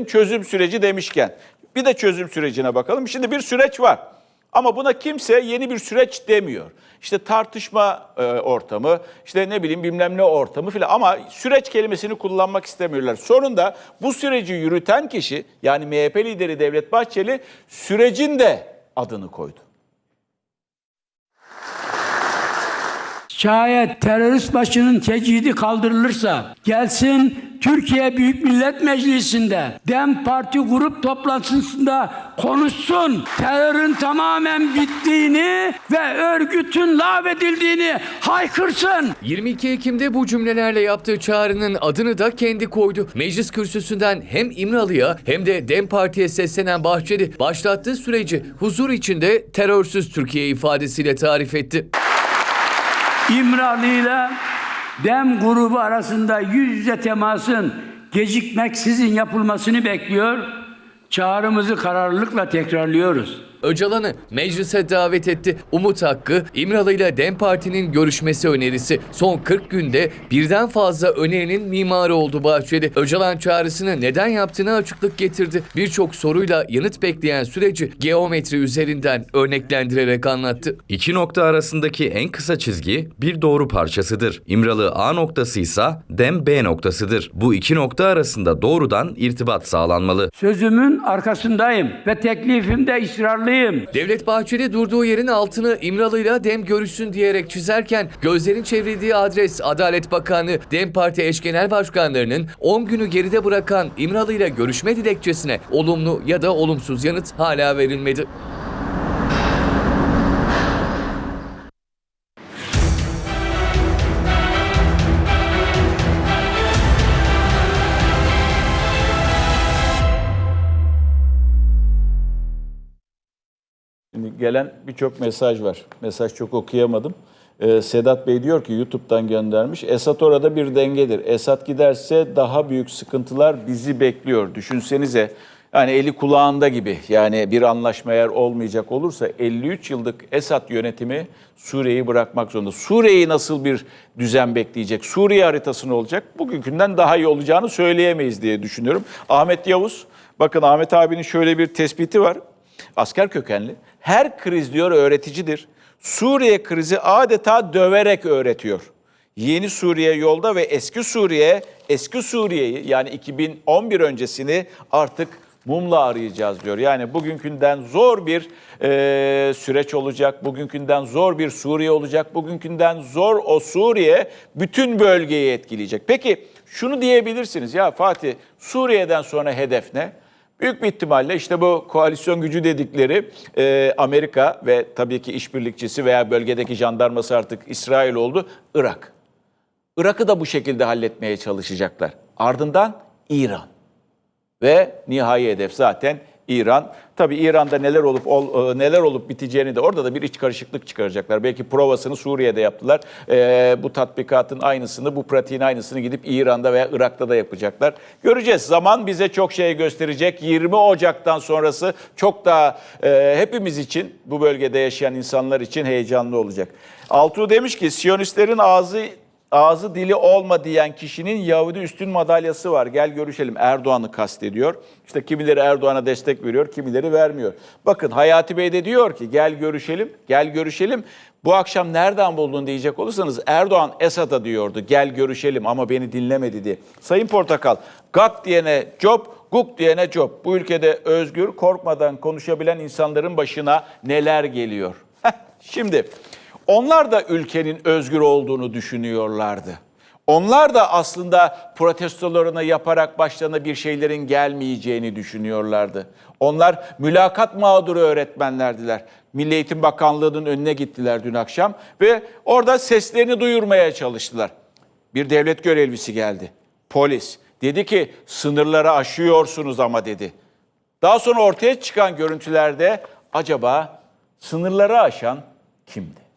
Gelelim çözüm süreci demişken. Bir de çözüm sürecine bakalım. Şimdi bir süreç var. Ama buna kimse yeni bir süreç demiyor. İşte tartışma e, ortamı, işte ne bileyim bilmem ne ortamı filan ama süreç kelimesini kullanmak istemiyorlar. Sonunda bu süreci yürüten kişi yani MHP lideri Devlet Bahçeli sürecin de adını koydu. Şayet terörist başının tecidi kaldırılırsa gelsin Türkiye Büyük Millet Meclisi'nde DEM Parti grup toplantısında konuşsun. Terörün tamamen bittiğini ve örgütün lağvedildiğini haykırsın. 22 Ekim'de bu cümlelerle yaptığı çağrının adını da kendi koydu. Meclis kürsüsünden hem İmralı'ya hem de DEM Parti'ye seslenen Bahçeli başlattığı süreci huzur içinde terörsüz Türkiye ifadesiyle tarif etti. İmralı ile DEM grubu arasında yüz yüze temasın gecikmeksizin yapılmasını bekliyor. Çağrımızı kararlılıkla tekrarlıyoruz. Öcalan'ı meclise davet etti. Umut Hakkı, İmralı ile DEM Parti'nin görüşmesi önerisi. Son 40 günde birden fazla önerinin mimarı oldu Bahçeli. Öcalan çağrısını neden yaptığını açıklık getirdi. Birçok soruyla yanıt bekleyen süreci geometri üzerinden örneklendirerek anlattı. İki nokta arasındaki en kısa çizgi bir doğru parçasıdır. İmralı A noktası ise Dem B noktasıdır. Bu iki nokta arasında doğrudan irtibat sağlanmalı. Sözümün arkasındayım ve teklifimde ısrarlıyım. Devlet Bahçeli durduğu yerin altını İmralı'yla DEM görüşsün diyerek çizerken gözlerin çevrildiği adres Adalet Bakanı DEM Parti eş genel başkanlarının 10 günü geride bırakan İmralı'yla görüşme dilekçesine olumlu ya da olumsuz yanıt hala verilmedi. Gelen birçok mesaj var. Mesaj çok okuyamadım. Ee, Sedat Bey diyor ki YouTube'dan göndermiş. Esat orada bir dengedir. Esat giderse daha büyük sıkıntılar bizi bekliyor. Düşünsenize yani eli kulağında gibi yani bir anlaşma eğer olmayacak olursa 53 yıllık Esad yönetimi Suriye'yi bırakmak zorunda. Suriye'yi nasıl bir düzen bekleyecek? Suriye haritası ne olacak? Bugünkünden daha iyi olacağını söyleyemeyiz diye düşünüyorum. Ahmet Yavuz, bakın Ahmet abinin şöyle bir tespiti var asker kökenli. Her kriz diyor öğreticidir. Suriye krizi adeta döverek öğretiyor. Yeni Suriye yolda ve eski Suriye, eski Suriye'yi yani 2011 öncesini artık mumla arayacağız diyor. Yani bugünkünden zor bir e, süreç olacak, bugünkünden zor bir Suriye olacak, bugünkünden zor o Suriye bütün bölgeyi etkileyecek. Peki şunu diyebilirsiniz ya Fatih Suriye'den sonra hedef ne? Büyük bir ihtimalle işte bu koalisyon gücü dedikleri e, Amerika ve tabii ki işbirlikçisi veya bölgedeki jandarması artık İsrail oldu, Irak. Irak'ı da bu şekilde halletmeye çalışacaklar. Ardından İran. Ve nihai hedef zaten İran. Tabii İran'da neler olup ol, e, neler olup biteceğini de orada da bir iç karışıklık çıkaracaklar. Belki provasını Suriye'de yaptılar. Ee, bu tatbikatın aynısını, bu pratiğin aynısını gidip İran'da veya Irak'ta da yapacaklar. Göreceğiz. Zaman bize çok şey gösterecek. 20 Ocak'tan sonrası çok daha e, hepimiz için, bu bölgede yaşayan insanlar için heyecanlı olacak. Altuğ demiş ki Siyonistlerin ağzı ağzı dili olma diyen kişinin Yahudi üstün madalyası var. Gel görüşelim. Erdoğan'ı kastediyor. İşte kimileri Erdoğan'a destek veriyor, kimileri vermiyor. Bakın Hayati Bey de diyor ki gel görüşelim, gel görüşelim. Bu akşam nereden buldun diyecek olursanız Erdoğan Esad'a diyordu gel görüşelim ama beni dinlemedi diye. Sayın Portakal, gak diyene job, guk diyene job. Bu ülkede özgür, korkmadan konuşabilen insanların başına neler geliyor? Heh, Şimdi onlar da ülkenin özgür olduğunu düşünüyorlardı. Onlar da aslında protestolarını yaparak başlarına bir şeylerin gelmeyeceğini düşünüyorlardı. Onlar mülakat mağduru öğretmenlerdiler. Milli Eğitim Bakanlığı'nın önüne gittiler dün akşam ve orada seslerini duyurmaya çalıştılar. Bir devlet görevlisi geldi. Polis. Dedi ki sınırları aşıyorsunuz ama dedi. Daha sonra ortaya çıkan görüntülerde acaba sınırları aşan kimdi?